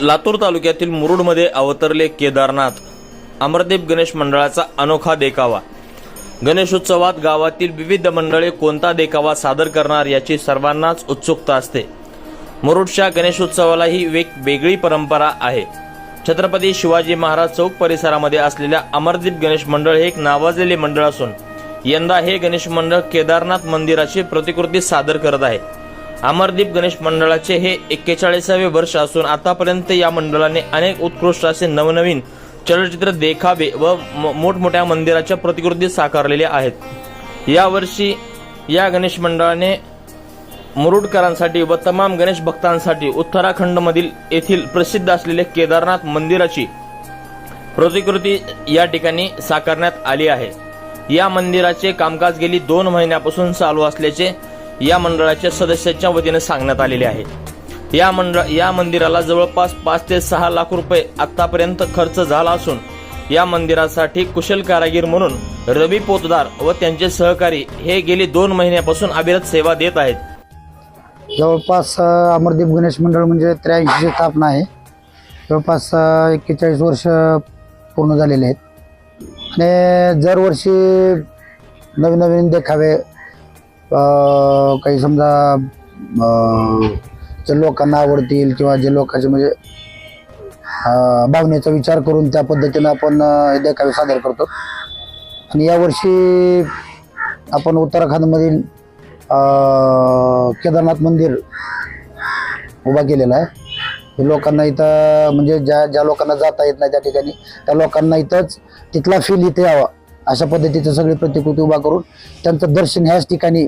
लातूर तालुक्यातील मुरुडमध्ये अवतरले केदारनाथ अमरदीप गणेश मंडळाचा अनोखा देखावा. गणेशोत्सवात गावातील विविध मंडळे कोणता देखावा सादर करणार याची सर्वांनाच उत्सुकता असते. मुरुडच्या गणेशोत्सवाला ही एक वेगळी परंपरा आहे. छत्रपती शिवाजी महाराज चौक परिसरामध्ये असलेल्या अमरदीप गणेश मंडळ हे एक नावाजलेले मंडळ असून यंदा हे गणेश मंडळ केदारनाथ मंदिराची प्रतिकृती सादर करत आहे. अमरदीप गणेश मंडळाचे हे एक्केचाळीसावे वर्ष असून आतापर्यंत या मंडळाने अनेक उत्कृष्ट असे नवनवीन चलचित्र देखावे व मोठमोठ्या मंदिराच्या प्रतिकृती साकारलेल्या आहेत. यावर्षी या गणेश मंडळाने मुरुडकरांसाठी व तमाम गणेश भक्तांसाठी उत्तराखंडमधील येथील प्रसिद्ध असलेले केदारनाथ मंदिराची प्रतिकृती या ठिकाणी साकारण्यात आली आहे. या मंदिराचे कामकाज गेली दोन महिन्यापासून चालू असल्याचे या मंडळाच्या सदस्याच्या वतीने सांगण्यात आलेले आहे. या मंडळ या मंदिराला जवळपास पाच ते सहा लाख रुपये आतापर्यंत खर्च झाला असून या मंदिरासाठी कुशल कारागीर म्हणून रवी पोतदार व त्यांचे सहकारी हे गेली दोन महिन्यापासून अविरत सेवा देत आहेत. जवळपास अमरदीप गणेश मंडळ म्हणजे त्र्याऐंशीची स्थापना आहे. जवळपास एक्केचाळीस वर्ष पूर्ण झालेले आहेत. आणि दरवर्षी नवीन नवीन देखावे काही समजा जे लोकांना आवडतील किंवा जे लोकांचे म्हणजे भावनेचा विचार करून त्या पद्धतीनं आपण देखावे सादर करतो. आणि यावर्षी आपण उत्तराखंडमधील केदारनाथ मंदिर उभा केलेला आहे. लोकांना इथं म्हणजे ज्या ज्या लोकांना जाता येत नाही त्या ठिकाणी त्या लोकांना इथंच तिथला फील इथे यावा. अशा पद्धतीचं सगळी प्रतिकृती उभा करून त्यांचं दर्शन ह्याच ठिकाणी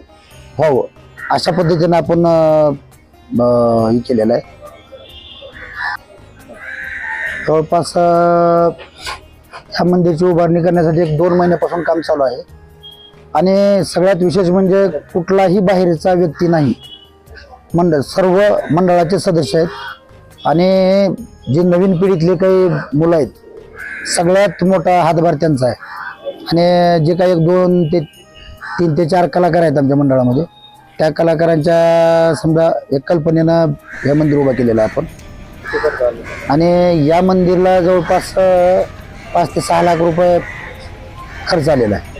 व्हावं. अशा पद्धतीनं आपण हे केलेलं आहे. जवळपास या मंदिरची उभारणी करण्यासाठी एक दोन महिन्यापासून काम चालू आहे. आणि सगळ्यात विशेष म्हणजे कुठलाही बाहेरचा व्यक्ती नाही. मंडळ सर्व मंडळाचे सदस्य आहेत. आणि जे नवीन पिढीतले काही मुलं आहेत सगळ्यात मोठा हातभार त्यांचा आहे. आणि जे काही एक दोन ते तीन ते चार कलाकार आहेत आमच्या मंडळामध्ये त्या कलाकारांच्या समजा एक कल्पनेनं हे मंदिर उभं केलेलं आहे आपण. आणि या मंदिरला जवळपास पाच ते सहा लाख रुपये खर्च आलेला आहे.